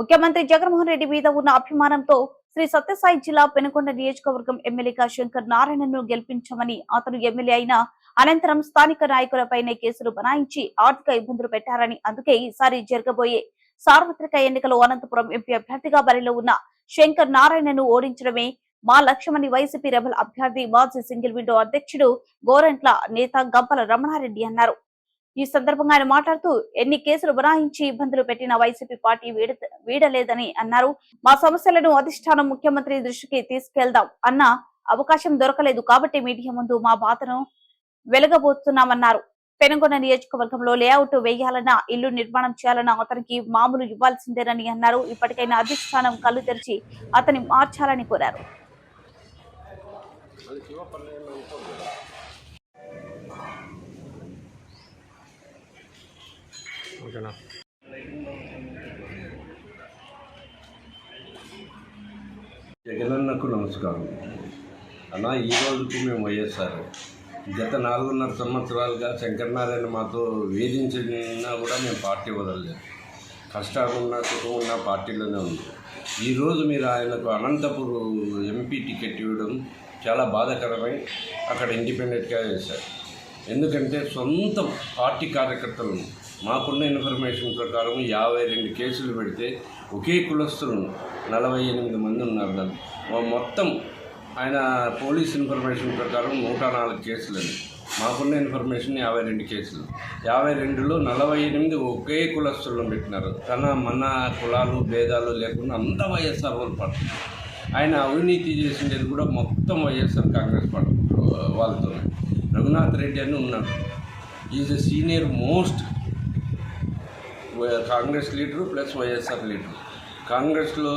ముఖ్యమంత్రి జగన్మోహన్ రెడ్డి మీద ఉన్న అభిమానంతో శ్రీ సత్యసాయి జిల్లా పెనుకొండ నియోజకవర్గం ఎమ్మెల్యేగా శంకర్ నారాయణను గెలిపించమని అతను ఎమ్మెల్యే అయిన అనంతరం స్థానిక నాయకులపైనే కేసులు బనాయించి ఆర్థిక ఇబ్బందులు పెట్టారని అందుకే ఈసారి జరగబోయే సార్వత్రిక ఎన్నికలు అనంతపురం ఎంపీ అభ్యర్థిగా బరిలో ఉన్న శంకర్ నారాయణను ఓడించడమే మా లక్ష్యమని వైసీపీ రెబల్ అభ్యర్థి మాజీ సింగిల్ విండో అధ్యక్షుడు గోరంట్ల నేత గంపల రమణారెడ్డి అన్నారు. ఈ సందర్భంగా ఆయన మాట్లాడుతూ ఎన్ని కేసులు బురాయించి ఇబ్బందులు పెట్టిన వైసీపీ పార్టీ వీడలేదని అన్నారు. మా సమస్యలను అధిష్టానం ముఖ్యమంత్రి దృష్టికి తీసుకెళ్దాం అన్న అవకాశం దొరకలేదు కాబట్టి మీడియా ముందు మా బాధను వెలగబోతున్నామన్నారు. పెనుగొండ నియోజకవర్గంలో లేఅవుట్ వేయాలన్నా ఇల్లు నిర్మాణం చేయాలన్నా అతనికి మామూలు ఇవ్వాల్సిందేనని అన్నారు. ఇప్పటికైనా అధిష్టానం కళ్ళు తెరిచి అతని మార్చాలని కోరారు. జగన్ జగనన్నకు నమస్కారం. అన్న ఈ రోజుకు మేము వైఎస్ఆర్. గత నాలుగున్నర సంవత్సరాలుగా శంకరనారాయణ మాతో వేధించినా కూడా మేము పార్టీ వదలలేదు. కష్టాలు ఉన్న సుఖం ఉన్న పార్టీలోనే ఉంది. ఈరోజు మీరు ఆయనకు అనంతపూర్ ఎంపీ టికెట్ ఇవ్వడం చాలా బాధాకరమై అక్కడ ఇండిపెండెంట్గా చేశారు ఎందుకంటే సొంత పార్టీ కార్యకర్తలను మాకున్న ఇన్ఫర్మేషన్ ప్రకారం యాభై రెండు కేసులు పెడితే ఒకే కులస్తులు నలభై ఎనిమిది మంది ఉన్నారు దాన్ని మొత్తం ఆయన పోలీస్ ఇన్ఫర్మేషన్ ప్రకారం నూట నాలుగు కేసులని మాకున్న ఇన్ఫర్మేషన్ యాభై రెండు కేసులు. యాభై రెండులో నలభై ఎనిమిది ఒకే కులస్తులను పెట్టినారు. తన మన కులాలు భేదాలు లేకుండా అంతా వైఎస్ఆర్ వాళ్ళు పడుతుంది ఆయన అవినీతి చేసిండేది కూడా మొత్తం వైఎస్ఆర్ కాంగ్రెస్ పార్టీ వాళ్ళతో రఘునాథ్ రెడ్డి అని ఉన్నాడు. Is a senior most Congress leader plus YSR leader. కాంగ్రెస్లో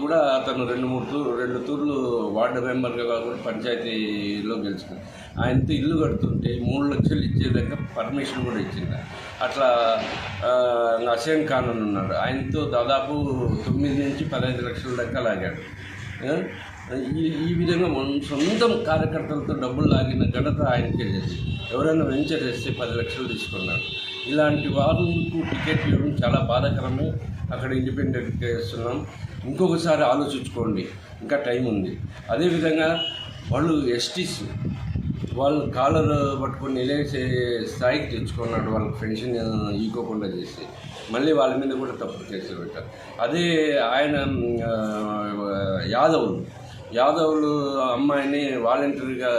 కూడా అతను రెండు మూడు తూర్లు రెండు తూర్లు వార్డు మెంబర్గా కాకుండా పంచాయతీలో గెలుచుకుంది ఆయనతో ఇల్లు కడుతుంటే మూడు లక్షలు ఇచ్చేదాకా పర్మిషన్ కూడా ఇచ్చింది. అట్లా ఆ, హసేన్ ఖాన్ అని ఉన్నాడు. ఆయనతో దాదాపు తొమ్మిది నుంచి పదహైదు లక్షల దాకా లాగాడు. ఈ ఈ విధంగా మనం సొంతం కార్యకర్తలతో డబ్బులు లాగిన ఘనత ఆయనకే చేసి ఎవరైనా వెంచర్ చేస్తే పది లక్షలు తీసుకున్నాడు. ఇలాంటి వారికి టికెట్ ఇవ్వడం చాలా బాధాకరమే. అక్కడ ఇండిపెండెంట్ చేస్తున్నాం. ఇంకొకసారి ఆలోచించుకోండి. ఇంకా టైం ఉంది. అదేవిధంగా వాళ్ళు ఎస్టీస్ వాళ్ళు కాలర్ పట్టుకొని నిలేసే స్థాయికి తెచ్చుకున్నాడు. వాళ్ళకి పెన్షన్ ఈకోకుండా చేసి మళ్ళీ వాళ్ళ మీద కూడా తప్పు చేసి పెట్టారు. అదే ఆయన యాదవ్ యాదవులు అమ్మాయిని వాలంటరీగా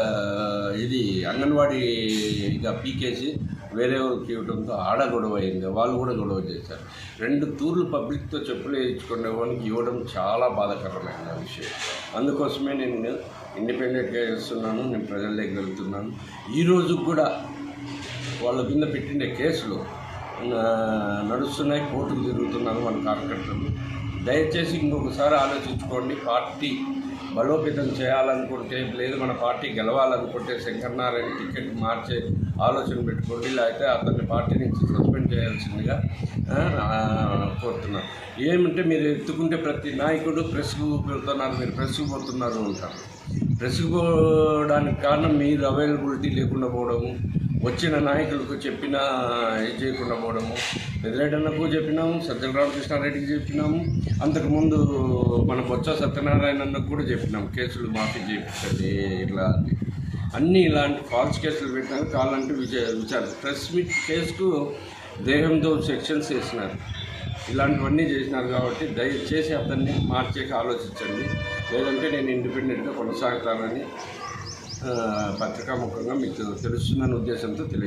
ఇది అంగన్వాడీగా పీకేసి వేరే వాళ్ళకి ఇవ్వడంతో ఆడ గొడవ అయింది. వాళ్ళు కూడా గొడవ చేశారు. రెండు తూర్లు పబ్లిక్తో చెప్పులు వేయించుకునే వాళ్ళకి ఇవ్వడం చాలా బాధాకరమైన విషయం. అందుకోసమే నేను ఇండిపెండెంట్గా చేస్తున్నాను నేను ప్రజల దగ్గర వెళ్తున్నాను. ఈ రోజు కూడా వాళ్ళ కింద పెట్టిండే కేసులు నడుస్తున్నాయి కోర్టుకు తిరుగుతున్నారు మన కార్యకర్తలు. దయచేసి ఇంకొకసారి ఆలోచించుకోండి పార్టీ బలోపేతం చేయాలనుకుంటే లేదు మన పార్టీ గెలవాలనుకుంటే శంకర్నారాయణ టికెట్ మార్చే ఆలోచన పెట్టుకోండి లేకపోతే అతన్ని పార్టీ నుంచి సస్పెండ్ చేయాల్సిందిగా కోరుతున్నాను. ఏమంటే మీరు ఎత్తుకుంటే ప్రతి నాయకుడు ప్రెస్కు పెడుతున్నారు మీరు ప్రెస్కు పోతున్నారు అంటారు. ప్రెస్కు పోవడానికి కారణం మీరు అవైలబిలిటీ లేకుండా పోవడము వచ్చిన నాయకులకు చెప్పినా ఇది చేయకుండా పోవడము. పెద్దరెడ్డన్నకు చెప్పినాము సజ్జల రామకృష్ణారెడ్డికి చెప్పినాము. అంతకుముందు మన బొత్స సత్యనారాయణన్నకు కూడా చెప్పినాం కేసులు మాఫీ చేయించండి ఇట్లా అని. అన్నీ ఇలాంటి ఫాల్స్ కేసులు పెట్టినారు కావాలంటే విచార విచారణ. ప్రెస్ మీట్ కేసుకు దేహంతో సెక్షన్స్ వేసినారు. ఇలాంటివన్నీ చేసినారు కాబట్టి దయచేసి అతన్ని మార్చేకి ఆలోచించండి. లేదంటే నేను ఇండిపెండెంట్గా కొనసాగుతానని ఆ, పత్రికాముఖంగా మీకు తెలుస్తుందనే ఉద్దేశంతో తెలియ